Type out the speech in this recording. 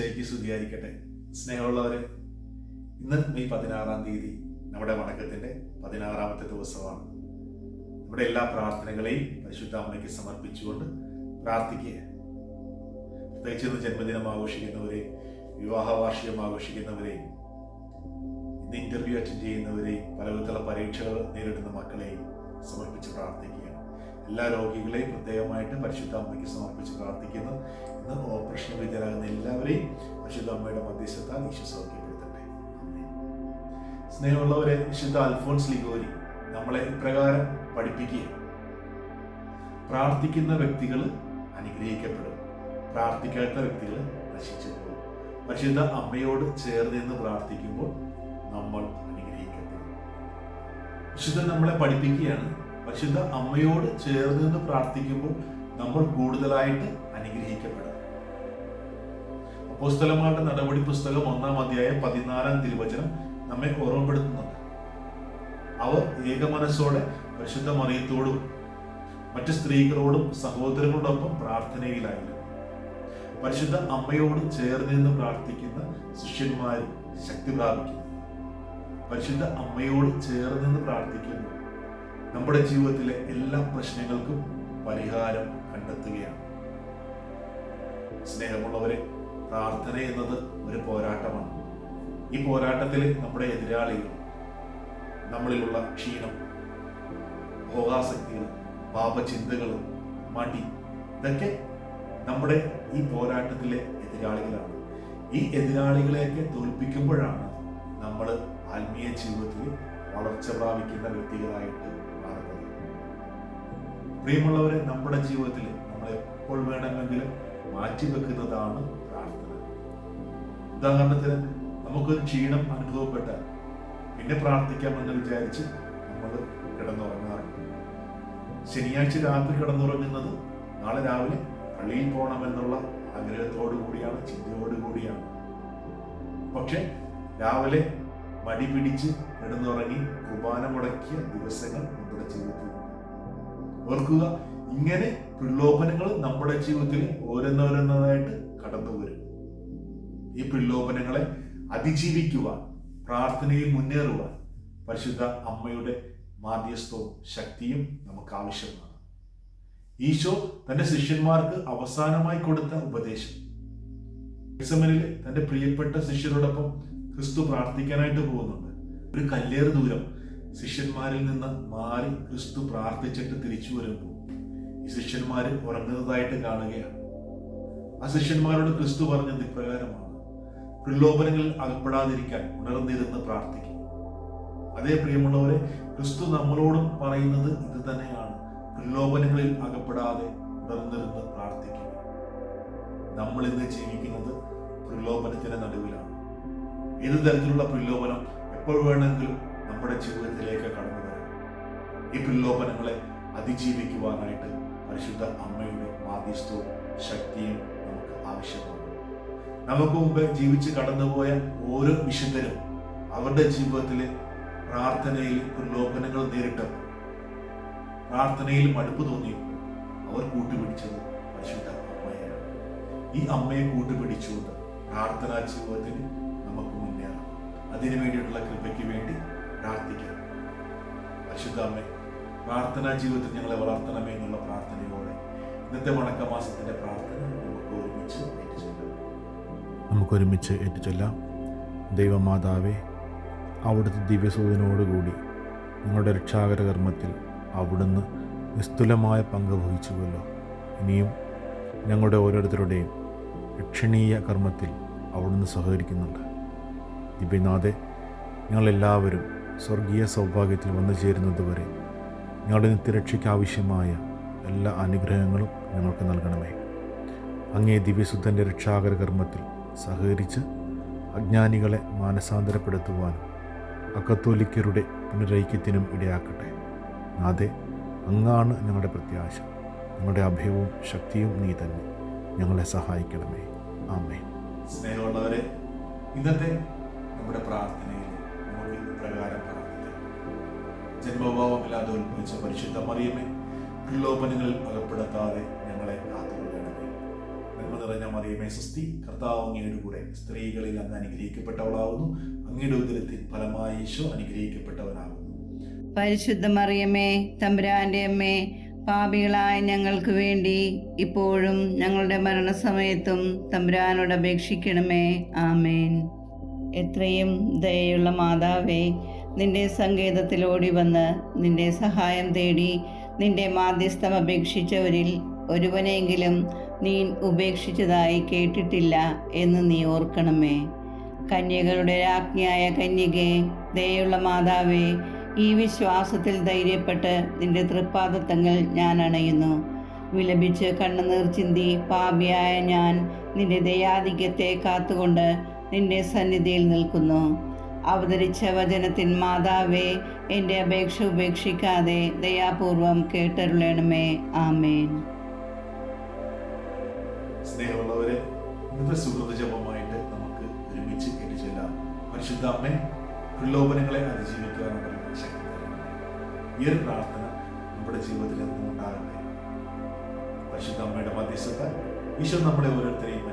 ഈശ്വമിശിയായിക്ക് സ്തുതിയായിരിക്കട്ടെ. സ്നേഹമുള്ളവരെ ഇന്ന് മെയ് പതിനാറാം തീയതി നമ്മുടെ വണക്കത്തിന്റെ പതിനാറാമത്തെ ദിവസമാണ്. നമ്മുടെ എല്ലാ പ്രാർത്ഥനകളെയും പരിശുദ്ധ അമ്മയ്ക്ക് സമർപ്പിച്ചുകൊണ്ട് പ്രാർത്ഥിക്കുക. പ്രത്യേകിച്ച് ഇന്ന് ജന്മദിനം ആഘോഷിക്കുന്നവരെയും വിവാഹ വാർഷികം ആഘോഷിക്കുന്നവരെയും ഇന്ന് ഇന്റർവ്യൂ അറ്റൻഡ് ചെയ്യുന്നവരെയും പല വിധത്തിലുള്ള പരീക്ഷകൾ നേരിടുന്ന മക്കളെയും സമർപ്പിച്ച് പ്രാർത്ഥിക്കുകയാണ്. എല്ലാ രോഗികളെയും പ്രത്യേകമായിട്ട് പരിശുദ്ധ അമ്മയ്ക്ക് സമർപ്പിച്ച് പ്രാർത്ഥിക്കുന്നു. ഇന്ന് ഓപ്പറേഷൻ വിദ്യരാകുന്ന എല്ലാവരെയും പരിശുദ്ധ അമ്മയുടെ മധ്യസ്ഥത്താൽ ഈശോ. സ്നേഹമുള്ളവരെ വിശുദ്ധ അൽഫോൺസ് ലിഗോരി നമ്മളെ ഇപ്രകാരം പഠിപ്പിക്കുക പ്രാർത്ഥിക്കുന്ന വ്യക്തികൾ അനുഗ്രഹിക്കപ്പെടും. പ്രാർത്ഥിക്കാത്ത വ്യക്തികൾ നശിച്ചു പോകും പരിശുദ്ധ അമ്മയോട് ചേർന്ന് നിന്ന് പ്രാർത്ഥിക്കുമ്പോൾ നമ്മൾ അനുഗ്രഹിക്കപ്പെടും. വിശുദ്ധ നമ്മളെ പഠിപ്പിക്കുകയാണ്. പരിശുദ്ധ അമ്മയോട് ചേർന്ന് പ്രാർത്ഥിക്കുമ്പോൾ നമ്മൾ കൂടുതലായിട്ട് അനുഗ്രഹിക്കപ്പെടും. അപ്പോസ്തലന്മാരുടെ നടപടി പുസ്തകം ഒന്നാം അധ്യായം പതിനാലാം തിരുവചനം നമ്മെ ഓർമ്മപ്പെടുത്തുന്നുണ്ട്. അവർ ഏകമനസ്സോടെ പരിശുദ്ധ മറിയത്തോടും മറ്റു സ്ത്രീകളോടും സഹോദരങ്ങളോടൊപ്പം പ്രാർത്ഥനയിലായിരുന്നു. പരിശുദ്ധ അമ്മയോട് ചേർന്ന് നിന്ന് പ്രാർത്ഥിക്കുന്ന ശിഷ്യന്മാരും ശക്തി പ്രാപിക്കുന്നു. പരിശുദ്ധ അമ്മയോട് ചേർന്ന് നിന്ന് പ്രാർത്ഥിക്കുന്നു. നമ്മുടെ ജീവിതത്തിലെ എല്ലാ പ്രശ്നങ്ങൾക്കും പരിഹാരം കണ്ടെത്തുകയാണ്. സ്നേഹമുള്ളവരെ പ്രാർത്ഥന എന്നത് ഒരു പോരാട്ടമാണ്. ഈ പോരാട്ടത്തിൽ നമ്മുടെ എതിരാളികൾ നമ്മളിലുള്ള ക്ഷീണം ഭോഗാസക്തികൾ പാപചിന്തകൾ മടി ഇതൊക്കെ നമ്മുടെ ഈ പോരാട്ടത്തിലെ എതിരാളികളാണ്. ഈ എതിരാളികളെയൊക്കെ തോൽപ്പിക്കുമ്പോഴാണ് നമ്മൾ ആത്മീയ ജീവിതത്തിൽ വളർച്ച പ്രാപിക്കുന്ന വ്യക്തികളായിട്ട് പ്രിയമുള്ളവരെ നമ്മുടെ ജീവിതത്തിൽ നമ്മൾ എപ്പോൾ വേണമെങ്കിലും മാറ്റിവെക്കുന്നതാണ് പ്രാർത്ഥന. ഉദാഹരണത്തിന് നമുക്കൊരു ക്ഷീണം അനുഭവപ്പെട്ടാൽ പിന്നെ പ്രാർത്ഥിക്കാമെന്ന് വിചാരിച്ച് നമ്മൾ കിടന്നുറങ്ങാറുണ്ട്. ശനിയാഴ്ച രാത്രി കിടന്നുറങ്ങുന്നത് നാളെ രാവിലെ പള്ളിയിൽ പോകണമെന്നുള്ള ആഗ്രഹത്തോടു കൂടിയാണ് ചിന്തയോടു കൂടിയാണ്. പക്ഷെ രാവിലെ മടി പിടിച്ച് കിടന്നുറങ്ങി കുർബാന മുടക്കിയ ദിവസങ്ങൾ നമ്മുടെ ജീവിതത്തിലുണ്ട് ഓർക്കുക ഇങ്ങനെ പ്രലോഭനങ്ങൾ നമ്മുടെ ജീവിതത്തിൽ ഓരോന്നോരോന്നതായിട്ട് കടന്നു വരും. ഈ പ്രലോഭനങ്ങളെ അതിജീവിക്കുവാൻ പ്രാർത്ഥനയിൽ മുന്നേറുവാൻ പരിശുദ്ധ അമ്മയുടെ മാധ്യസ്ഥവും ശക്തിയും നമുക്ക് ആവശ്യമാണ്. ഈശോ തന്റെ ശിഷ്യന്മാർക്ക് അവസാനമായി കൊടുത്ത ഉപദേശം. ഗെത്സമനിൽ തന്റെ പ്രിയപ്പെട്ട ശിഷ്യരോടൊപ്പം ക്രിസ്തു പ്രാർത്ഥിക്കാനായിട്ട് പോകുന്നുണ്ട്. ഒരു കല്ലേറ് ദൂരം ശിഷ്യന്മാരിൽ നിന്ന് മാറി ക്രിസ്തു പ്രാർത്ഥിച്ചിട്ട് തിരിച്ചു വരുമ്പോൾ ഈ ശിഷ്യന്മാർ ഉറങ്ങുന്നതായിട്ട് കാണുകയാണ്. ആ ശിഷ്യന്മാരോട് ക്രിസ്തു പറഞ്ഞത് ഇപ്രകാരമാണ്. പ്രലോഭനങ്ങളിൽ അകപ്പെടാതിരിക്കാൻ ഉണർന്നിരുന്ന് പ്രാർത്ഥിക്കും. അതേ പ്രിയമുള്ളവരെ ക്രിസ്തു നമ്മളോടും പറയുന്നത് ഇത് തന്നെയാണ്. പ്രലോഭനങ്ങളിൽ അകപ്പെടാതെ ഉണർന്നിരുന്ന് പ്രാർത്ഥിക്കുക നമ്മൾ ഇന്ന് ജീവിക്കുന്നത് പ്രലോഭനത്തിന്റെ നടുവിലാണ്. ഏത് തരത്തിലുള്ള പ്രലോഭനം എപ്പോൾ വേണമെങ്കിലും നമ്മുടെ ജീവിതത്തിലേക്ക് കടന്നു വരാം ഈ പ്രലോഭനങ്ങളെ അതിജീവിക്കുവാനായിട്ട് പരിശുദ്ധ അമ്മയുടെ മാധ്യസ്ഥവും ശക്തിയും നമുക്ക് ആവശ്യമാണ്. നമുക്ക് മുമ്പ് ജീവിച്ച് കടന്നുപോയ ഓരോ വിശുദ്ധരും അവരുടെ ജീവിതത്തിലെ പ്രാർത്ഥനയിൽ പ്രലോഭനങ്ങൾ നേരിട്ടും പ്രാർത്ഥനയിൽ മടുപ്പ് തോന്നിയപ്പോൾ അവർ കൂട്ടുപിടിച്ചത് പരിശുദ്ധ അമ്മയാണ്. ഈ അമ്മയെ കൂട്ടുപിടിച്ചുകൊണ്ട് പ്രാർത്ഥനാ ജീവിതത്തിന് നമുക്ക് മുന്നേറാം. അതിനു വേണ്ടിയിട്ടുള്ള കൃപയ്ക്ക് വേണ്ടി പരിശുദ്ധ പ്രാർത്ഥനാ ജീവിതത്തിൽ ഞങ്ങളെ വളർത്തണമേ എന്നുള്ള പ്രാർത്ഥനയോടെ ഇന്നത്തെ വണക്കമാസത്തിന്റെ പ്രാർത്ഥന നമുക്ക് ഒരുമിച്ച്. നമുക്കൊരുമിച്ച് ഏറ്റുചൊല്ലാം. ദൈവമാതാവേ അവിടുത്തെ ദിവ്യസൂചനയോടുകൂടി നിങ്ങളുടെ രക്ഷാകര കർമ്മത്തിൽ അവിടുന്ന് നിസ്തുലമായ പങ്ക് വഹിച്ചുവല്ലോ. ഇനിയും ഞങ്ങളുടെ ഓരോരുത്തരുടെയും രക്ഷണീയ കർമ്മത്തിൽ അവിടുന്ന് സഹകരിക്കുന്നുണ്ട്. ദിവ്യനാഥെ ഞങ്ങളെല്ലാവരും സ്വർഗീയ സൗഭാഗ്യത്തിൽ വന്നു ചേരുന്നതുവരെ ഞങ്ങളുടെ നിത്യരക്ഷയ്ക്ക് ആവശ്യമായ എല്ലാ അനുഗ്രഹങ്ങളും ഞങ്ങൾക്ക് നൽകണമേ. അങ്ങേ ദിവ്യസുദ്ധന്റെ രക്ഷാകര കർമ്മത്തിൽ സഹകരിച്ച് അജ്ഞാനികളെ മാനസാന്തരപ്പെടുത്തുവാനും അക്കത്തോലിക്കരുടെ പുനരൈക്യത്തിനും ഇടയാക്കട്ടെ. അതെ അങ്ങാണ് ഞങ്ങളുടെ പ്രത്യാശ. ഞങ്ങളുടെ അഭയവും ശക്തിയും നീ തന്നെ. ഞങ്ങളെ സഹായിക്കണമേ. ആമേ സ്നേഹമുള്ളവരെ ഇന്നത്തെ നമ്മുടെ പ്രാർത്ഥനയിൽ ഇപ്രകാരം പ്രാർത്ഥിക്കാം ജന്മഭാവമില്ലാതെ ഉത്ഭവിച്ച പരിശുദ്ധ മറിയമേ പ്രലോഭനങ്ങളിൽ അകപ്പെടുത്താതെ ഞങ്ങളെ കാത്തുകൊള്ളണമേ. നന്മ നിറഞ്ഞ മറിയമേ സ്വസ്തി കർത്താവ് അങ്ങയുടെ കൂടെ സ്ത്രീകളിൽ അങ്ങ് അനുഗ്രഹിക്കപ്പെട്ടവളാവുന്നു. അങ്ങയുടെ ഉദരത്തിൽ ഫലമായി ഈശോ അനുഗ്രഹിക്കപ്പെട്ടവനാകുന്നു. പരിശുദ്ധ മറിയമേ തമ്പുരാന്റെ അമ്മേ പാപികളായ ഞങ്ങൾക്ക് വേണ്ടി ഇപ്പോഴും ഞങ്ങളുടെ മരണസമയത്തും തമ്പുരാനോട് അപേക്ഷിക്കണമേ. ആമേൻ. എത്രയും ദയയുള്ള മാതാവേ നിന്റെ സങ്കേതത്തിൽ ഓടി വന്ന് നിന്റെ സഹായം തേടി നിന്റെ മാധ്യസ്ഥം അപേക്ഷിച്ചവരിൽ ഒരുവനെങ്കിലും നീ ഉപേക്ഷിച്ചതായി കേട്ടിട്ടില്ല എന്ന് നീ ഓർക്കണമേ. കന്യകളുടെ രാജ്ഞിയായ കന്യകെ ദയുള്ള മാതാവേ ഈ വിശ്വാസത്തിൽ ധൈര്യപ്പെട്ട് നിന്റെ തൃപ്പാദത്തങ്ങൾ ഞാൻ അണയുന്നു. വിലപിച്ച് കണ്ണുനീർ ചിന്തി പാപിയായ ഞാൻ നിന്റെ ദയാധിക്യത്തെ കാത്തുകൊണ്ട് നിന്റെ സന്നിധിയിൽ നിൽക്കുന്നു. അവതരിച്ച വചനത്തിൻ മാതാവേ എന്റെ അപേക്ഷ ഉപേക്ഷിക്കാതെ ദയാപൂർവം കേട്ടരുളേണമേ. ആമേൻ. സ്നേഹമുള്ളവരെ ഇന്നത്തെ സുഹൃത്ത് ജപമായിട്ട് നമുക്ക് ഒരുമിച്ച് കേട്ടുചൊല്ലാം പരിശുദ്ധ അമ്മേ പ്രലോഭനങ്ങളെ അതിജീവിക്കാനുള്ള ശക്തി. ഈ ഒരു പ്രാർത്ഥന നമ്മുടെ ജീവിതത്തിൽ എന്നും ഉണ്ടാകട്ടെ. പരിശുദ്ധ അമ്മയുടെ മധ്യസ്ഥത ഈശ്വരൻ നമ്മളെ ഓരോരുത്തരെയും